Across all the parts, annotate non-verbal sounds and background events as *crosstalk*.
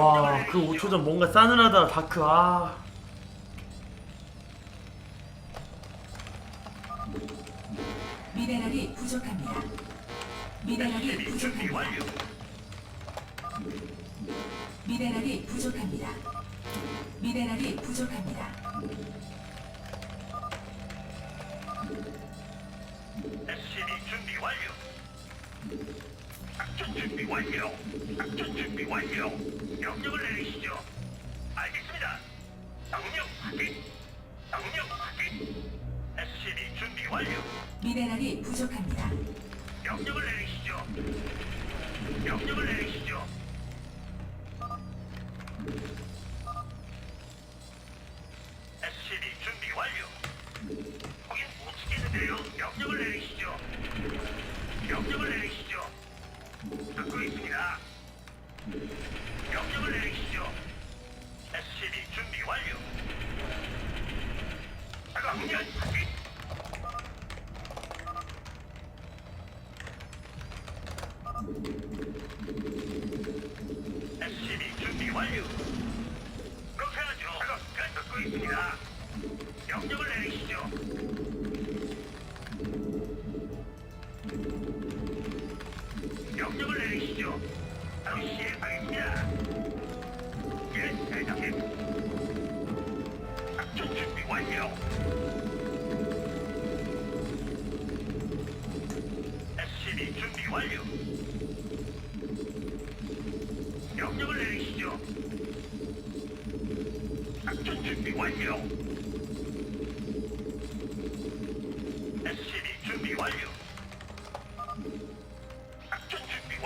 와, 그 5초 전 뭔가 싸늘하다, 다크, 아. 미네랄이 부족합니다. 미네랄이 준비 부족합니다. 완료. 미네랄이 부족합니다. 미네랄이 부족합니다. SCB 준비 완료. 작전 준비 완료. 작전 준비 완료. 명령을 내리시죠. 알겠습니다. 명령 확인. 명령 확인. SCB 준비 완료. 미네랄이 부족합니다. 명령을 내리시죠. 명령을 내리시죠.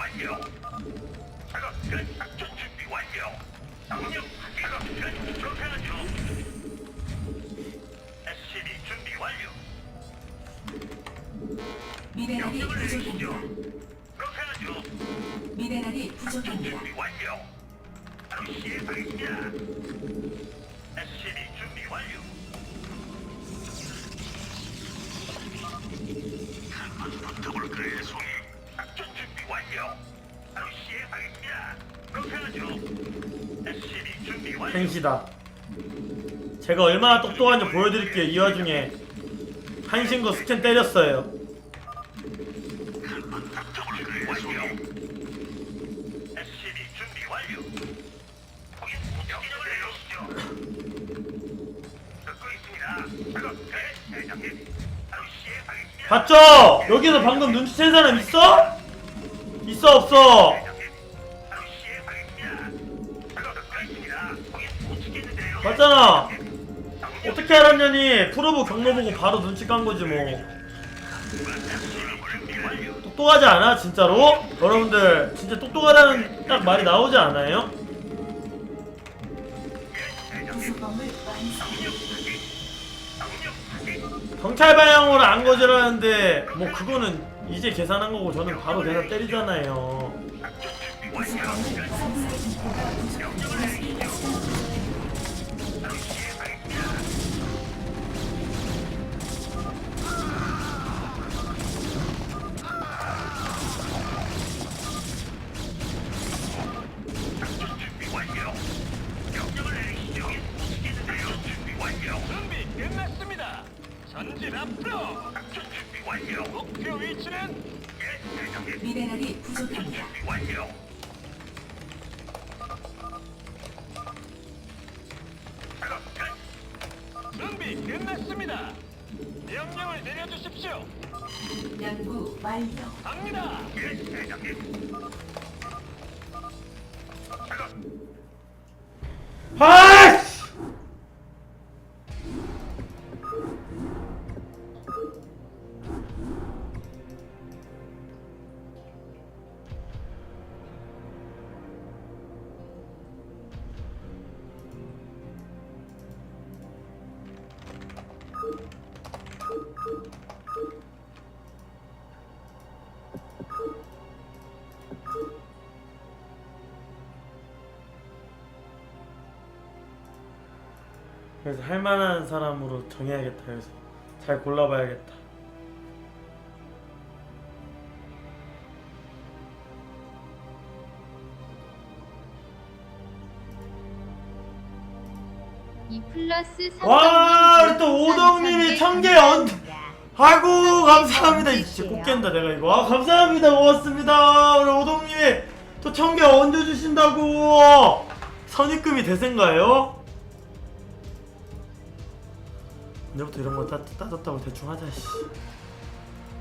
완료. 작업 끝. 작전 준비 완료. 명령 작업 끝. 그렇게 하죠. SCB 준비 완료. 미네랄이 명령을 내리시죠. 부족합니다. 그렇게 하죠. 미네랄이 작전 부족합니다. 준비 완료. 바로 시행하겠습니다. SCB 준비 완료. 행시다. 제가 얼마나 똑똑한지 보여드릴게요, 이 와중에. 한신거 스캔 때렸어요. 봤죠? 여기서 방금 눈치챈 사람 있어? 있어, 없어? 맞잖아. 어떻게 알았냐니. 프로브 경로 보고 바로 눈치 깐 거지, 뭐. 똑똑하지 않아, 진짜로? 여러분들, 진짜 똑똑하다는 딱 말이 나오지 않아요? 경찰 방향으로 안 거절하는데, 뭐, 그거는 이제 계산한 거고, 저는 바로 계산 때리잖아요. 그래서 할 만한 사람으로 정해야겠다 그래서 잘 골라봐야겠다. 이 플러스 와, 우리 또 오동님이 천개 얹- 아이고 감사합니다. 진짜 꼭 깬다 내가 이거. 아 감사합니다. 고맙습니다. 우리 오동님이 또 천 개 얹어주신다고. 선입금이 대세인가요? 이제부터 이런 거 따, 따졌다고 대충 하자 씨.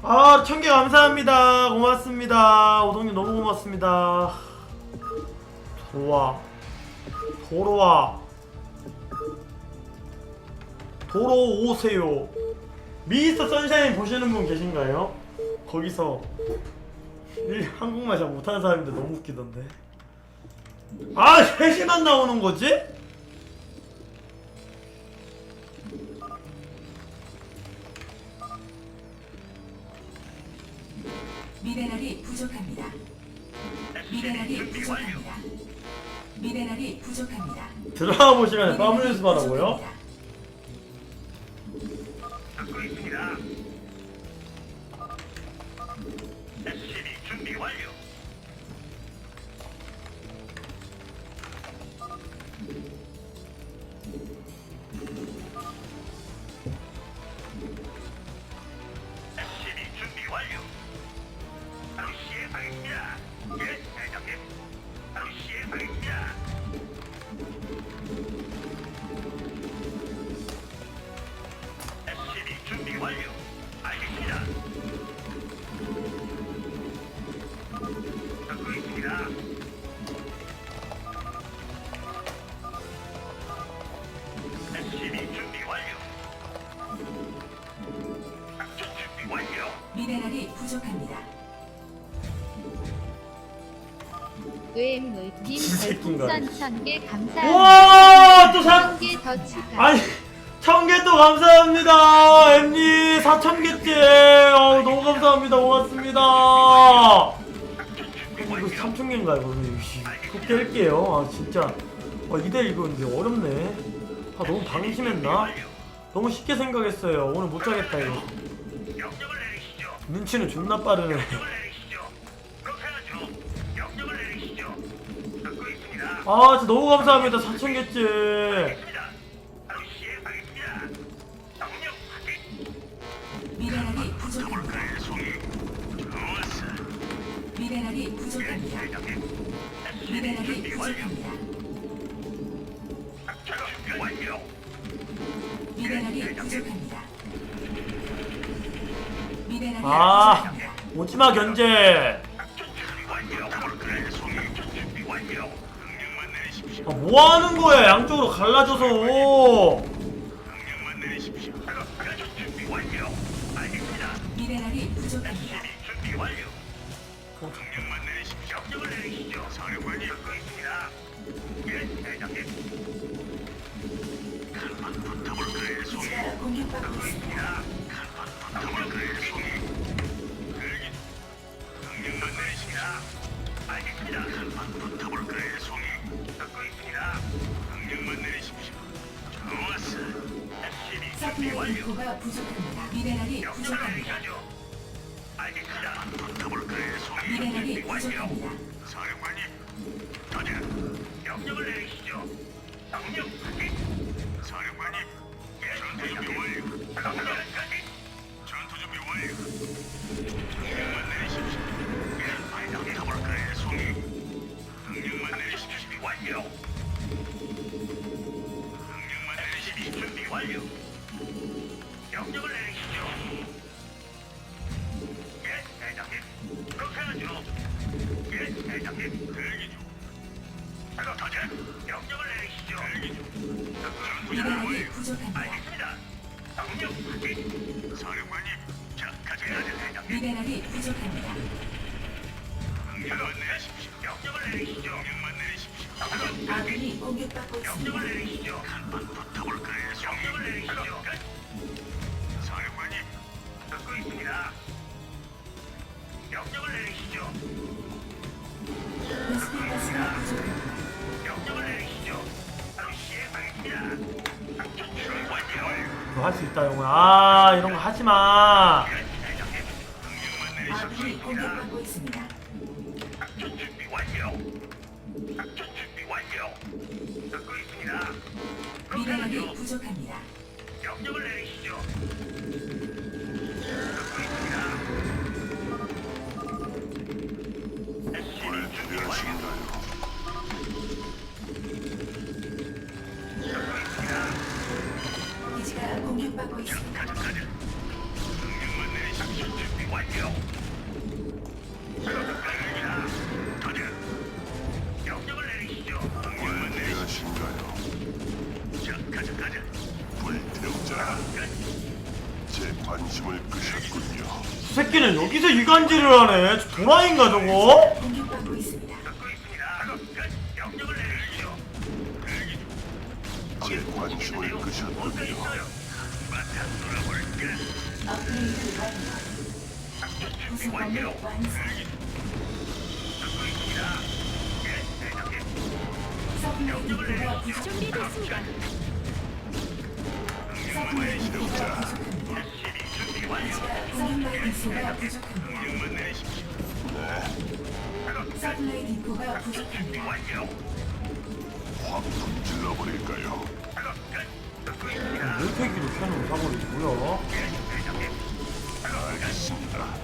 아, 천개 감사합니다. 고맙습니다. 오동님 너무 고맙습니다. 도로와. 도로와. 도로 오세요. 미스터 선샤인 보시는 분 계신가요? 거기서 일- 한국말 잘 못하는 사람인데 너무 웃기던데. 아, 3시만 나오는 거지? 미네랄이 부족합니다. 미네랄이 부족합니다. 미네랄이 부족합니다. 드라마 볼 시간에 빠물 연습하라고요? 듣고 풍선 1000개 감사합니다. 우와, 또 사, 1000개 더 추가. 아니, 천개 또 감사합니다. 엠니 사천 개째. 어, 너무 감사합니다. 고맙습니다. 이거 완료. 삼천 개인가요, 그러면? 꼭 깰게요. 아, 진짜. 아, 이대 이거 근데 어렵네. 아, 너무 방심했나? 너무 쉽게 생각했어요. 오늘 못 자겠다, 이거. 눈치는 존나 빠르네. 아, 진짜 너무 감사합니다. 사천 개째. 미네랄이 부족합니다. 미네랄이 부족합니다. 미네랄이. 부족합니다. 미네랄이 부족합니다. 미네랄이 아, 부족합니다. 오지마 견제. 아, 뭐 하는 거야? 양쪽으로 갈라져서. 명령만 내리십시오. 작전 준비 완료. 알겠습니다. 미네랄이 부족합니다. SCB 준비 완료. 명령만 내리십시오. 명령을 내리시죠. 사령관이 듣고 있습니다. 예, 대장님. 간판 붙어볼 그래, 송이. 기지가 공격받고 있습니다. 있습니다. 간판 붙어볼 그래, 송이. 완료. 명령만 내리십시오. 준비 완료. 명령을 내리 이거 할 수 있다, 영호야. 아, 이런 거 하지 마. 예, 대장님. 명령만 내리십시오. 아군이 공격받고 있습니다. 작전 준비 완료. 작전 준비 완료. 듣고 있습니다. 미네랄이 부족합니다. 명령을 내리시 제 관심을 끄셨군요. 저 새끼는 여기서 이간질을 하네 저 도라인가 저거? 공격받고 있습니다. 제 관심을 끄셨군요. 업그레이드 완료. 완성. 서플라이 디포가. 준비됐습니다. 디포가 부족합니다. 있습니다.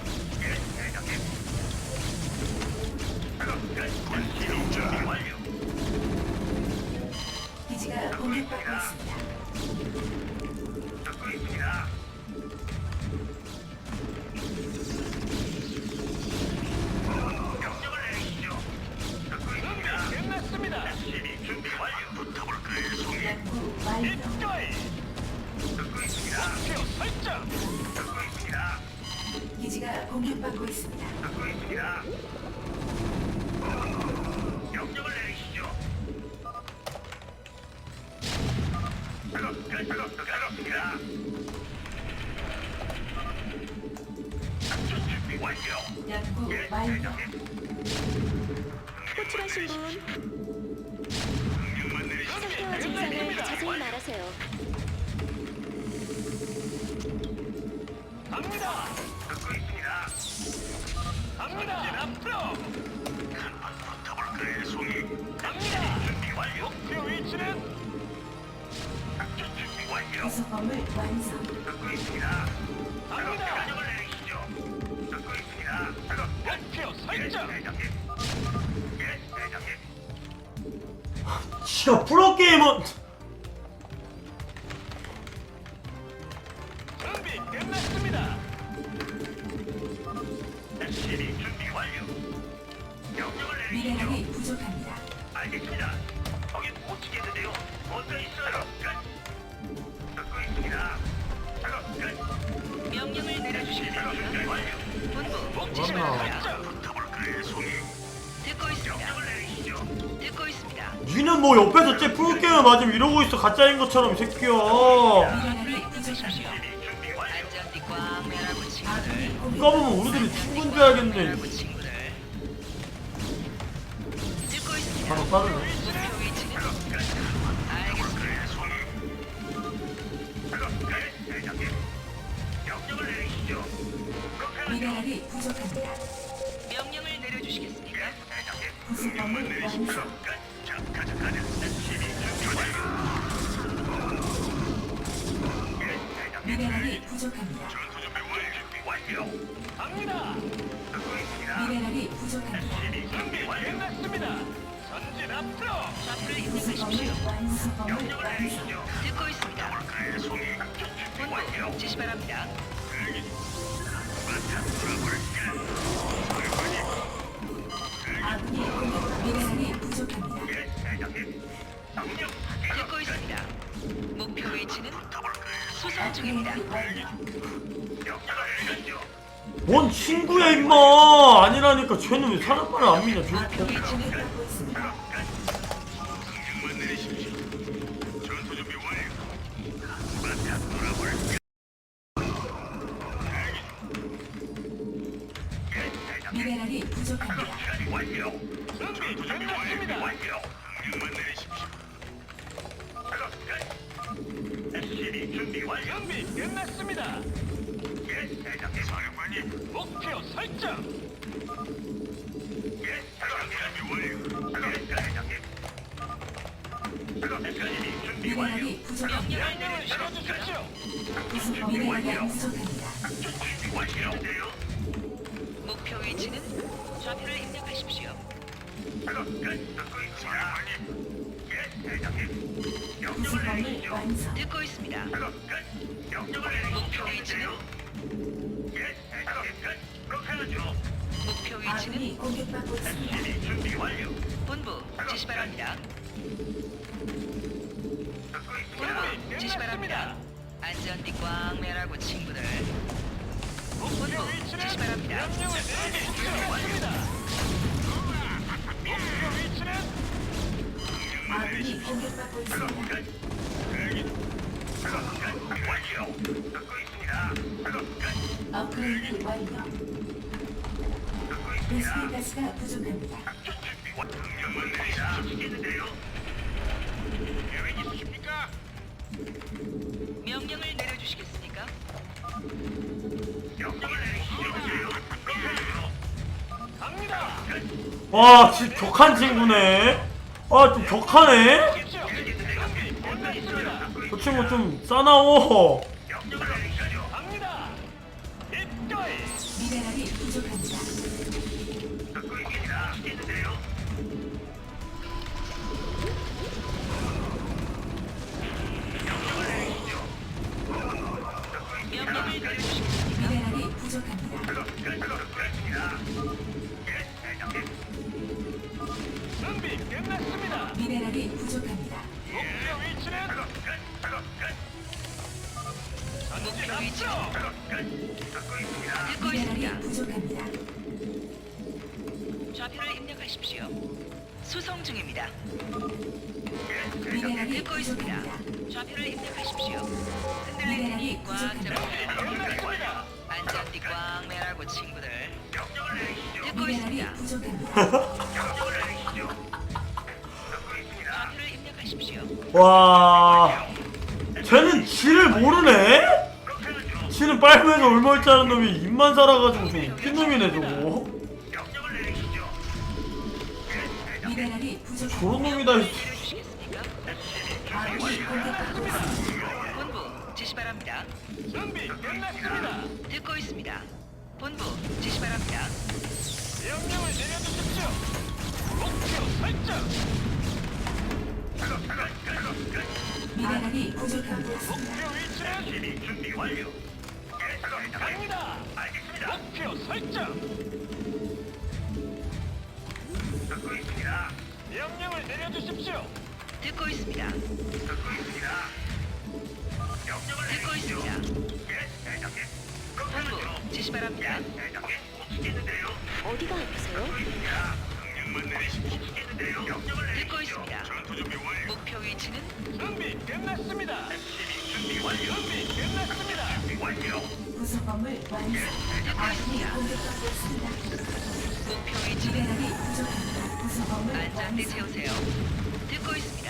완료. 연구. 호출하신 분 명령만 내리시죠. 상태와 증상을 자세히 말하세요. 지가 프로게이머 준비 끝났습니다. SCB 준비 완료. 명령을 내리시죠. 미네랄이 부족합니다. 알겠습니다. 거긴 못 치겠는데요. 뭔가 있어요. 끝. 듣고 있습니다. 작업 끝. 명령을 내려주실 작업 준비 완료. 본부 목표 맞나? 송이? 듣고 있습니다. 명령을 내리시죠. 듣고 있습니다. 니는 뭐 옆에서 쟤 프로게이머 맞으면 이러고 있어 가짜인 것처럼 이 새끼야 미네랄이 부족합니다. 안전띠 매라고 친구들. 보면 우리들이 친구인 줄 알겠네 매라고 친구들. 듣고 있습니다. 바로 빠르네 목표 위치는 알겠습니다. 미네랄이 부족합니다. 본부 지시 바랍니다. 바탕 돌아볼까? 듣고 있습니다. 목표 위치는? 수송 중입니다. 뭔 친구야 임마 아니라니까 쟤는 왜 사람 말을 안 믿냐 저 아군이 공격받고 대장님. 명령을 부속범을 내리시죠. 완성. 듣고 있습니다. 작업 끝. 명령을 목표 내리시죠. 위치는 예, 대장님 끝. 그렇게 하죠. 목표 위치는 아군이 공격받고 있습니다. SCB 준비 완료. 본부 지시 바랍니다. 듣고 있습니다. 본부 지시 바랍니다. 안전띠 꽝 매라고 친구들. 본부 지시 바랍니다. 명령을. 목표 위치는 아군이 격한 친구네 아 좀 격하네. 저 친구 좀 싸나워 듣고 있습니다. 듣고 있습니다. 미네랄이 부족합니다. 좌표를 입력하십시오. 수송 중입니다. 예, 대장님. 미네랄이 듣고 있습니다. 부족합니다. 좌표를 입력하십시오. 흔들릴 테니 미네랄이 꽉 부족합니다. 잡으세요. 끝났습니다. 안전띠 꽝 매라고 친구들. 명령을 내리시죠. 듣고 미네랄이 있습니다. 부족합니다. 명령을 내리시죠. 듣고 있습니다. 좌표를 입력하십시오. 와 쟤는 지를 모르네? 지는 빨면서 얼마있지 않은 놈이 입만 살아가지고 좀 웃긴 놈이네 저거. 미네랄이 부족합니다. 저런 놈이다 이 내려주시겠습니까? 아군이 공격받고 있습니다. 본부 지시 바랍니다. 준비 끝났습니다. 듣고 있습니다. 본부 지시 바랍니다. 명령을 내려주십시오. 목표 설정. 미네랄이 부족합니다. 목표 위치는 SCB 준비 완료. 예. 갑니다. 알겠습니다. 목표 설정. 듣고 있습니다. 명령을 내려주십시오. 듣고 있습니다. 듣고 있습니다. 명령을 듣고 내리시죠. 있습니다. 예, 대장님. 본부 지시 바랍니다. 대장님. 못 치겠는데요. 어디가 아프세요? 듣고 있습니다. 명령만 내리시고 못 치겠는데요. 명령을 듣고 내리시죠. 있습니다. 전투 준비 완료. 목표 위치는 준비 끝났습니다. 준비 완료. 준비 끝났습니다. 준비 완료. 부속 건물 완성. 있습니다. 목표 위치는 미네랄이 부족합니다. 부속 건물 안전띠 완성. 채우세요. 듣고 있습니다.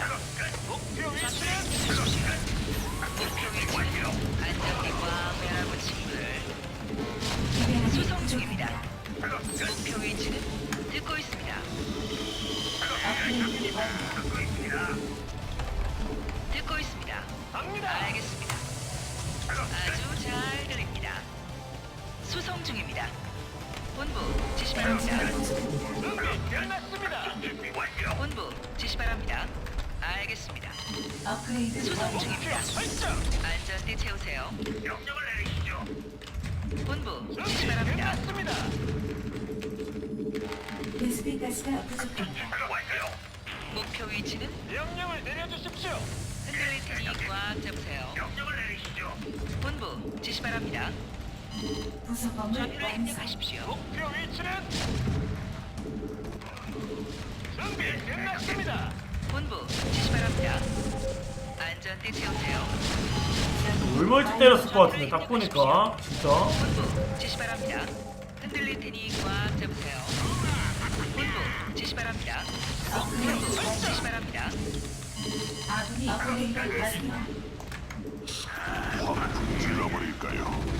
목표 위치는 목표 위치는 안전띠 꽝 매라고 친구들. 수송 중입니다. 목표 위치는 지시 바랍니다. 에너지가 부족합니다. 준비 끝났습니다. 준비 완료. 본부 지시 바랍니다. 알겠습니다. 업그레이드 수송 완료. 중입니다. 목표 설정. 안전띠 채우세요. 명령을 내리시죠. 본부 지시 준비 바랍니다. 끝났습니다. 베스핀 가스가 부족합니다. 작업 완료. 목표 위치는 명령을 내려주십시오. 흔들릴 테니 꽉 잡으세요. 명령을 내리시죠. 본부 지시 바랍니다. 부속 건물 좌표를 완성. 입력하십시오. 목표 위치는 준비 끝났습니다. 본부 지시 바랍니다. 안전띠 채우세요. 얼마일지 때렸을 것 같은데 딱 보니까 진짜 본부 지시 바랍니다. 흔들릴 테니 꽉 잡으세요. 본부 지시 바랍니다. 본부 지시 바랍니다. 아군이 업그레이드 완료. 확 불질러버릴까요?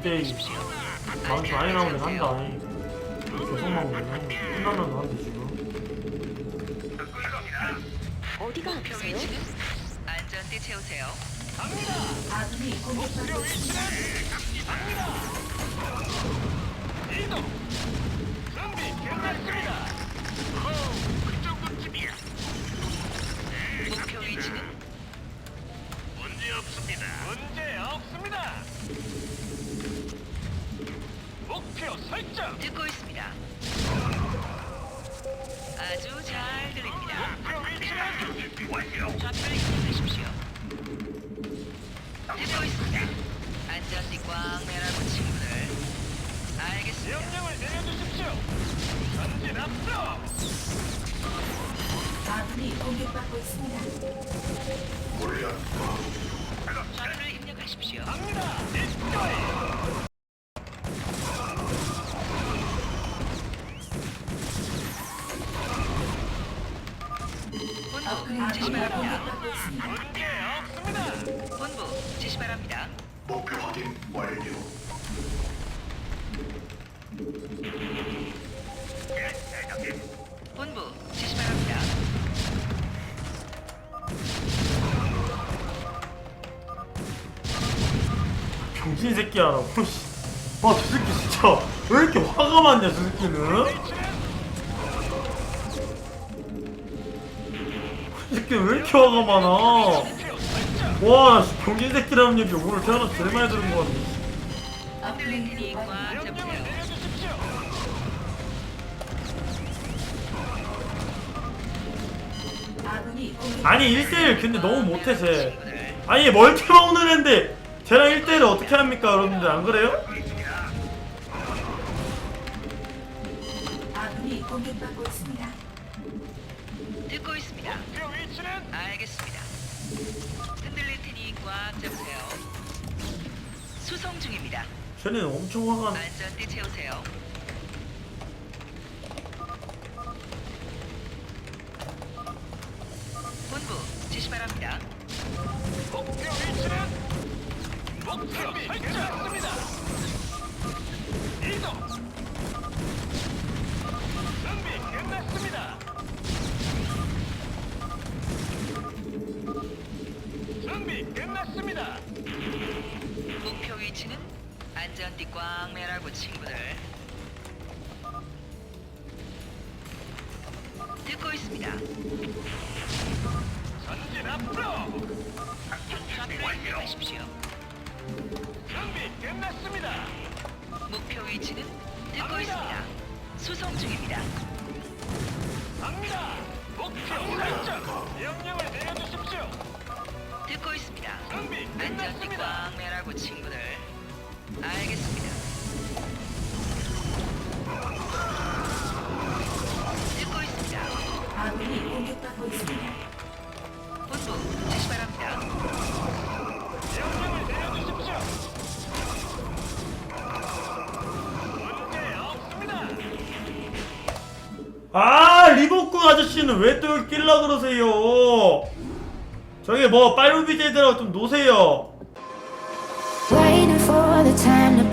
이때. 망치 많이 나오긴. 한다. 계속 나오네. 끝나면 나는데 지금. 어디가 목표 아프세요? 위치는 안전띠 채우세요. 갑니다. 아군이 공격받고 있습니다. 이동. 준비 끝났습니다. 그 정도쯤이야. 목표 위치는 문제 없습니다. 문제 없습니다. 목표 설정. 듣고 있습니다. 아주 잘 들립니다. 목표 위치는 준비 완료. 좌표를 입력하십시오. 듣고 있습니다. 안전띠 꽝 매라고 친구들. 알겠습니다. 명령을 내려주십시오. 전진 앞으로. 아군이 공격받고 있습니다. 좌표를 입력하십시오. 갑니다. 입가에. 새끼야라고. *laughs* 씨. 아, 저 새끼 진짜 왜 이렇게 화가 많냐, 저 새끼는? 이 새끼 왜 이렇게 화가 많아? 와, 씨, 병신 새끼라는 얘기 오늘 태어나서 제일 많이 들은 것 공격 아니, 1대1 근데 너무 못해, 쟤. 아니, 멀티 먹는 애인데, 쟤랑 1대1을 어떻게 합니까, 여러분들? 안 그래요? 아군이 공격받고 있습니다. 듣고 있습니다. 목표 위치는 알겠습니다. 흔들릴 테니 꽉 잡으세요. 수송 중입니다. 쟤는 엄청 화가 나. 안전띠 채우세요. 본부 지시 바랍니다. 목표 위치는 목표 설정했습니다. 안전띠 끝났습니다. 꽝 매라고 친구들. 알겠습니다. 듣고 있습니다. 아군이 공격받고 있습니다. 본부 지시 바랍니다. 명령을 내려주십시오. 문제 없습니다. 아, 리복군 아저씨는 왜또 여기 낄라 그러세요? 저기 뭐, 빨간 비제들하고 좀 노세요.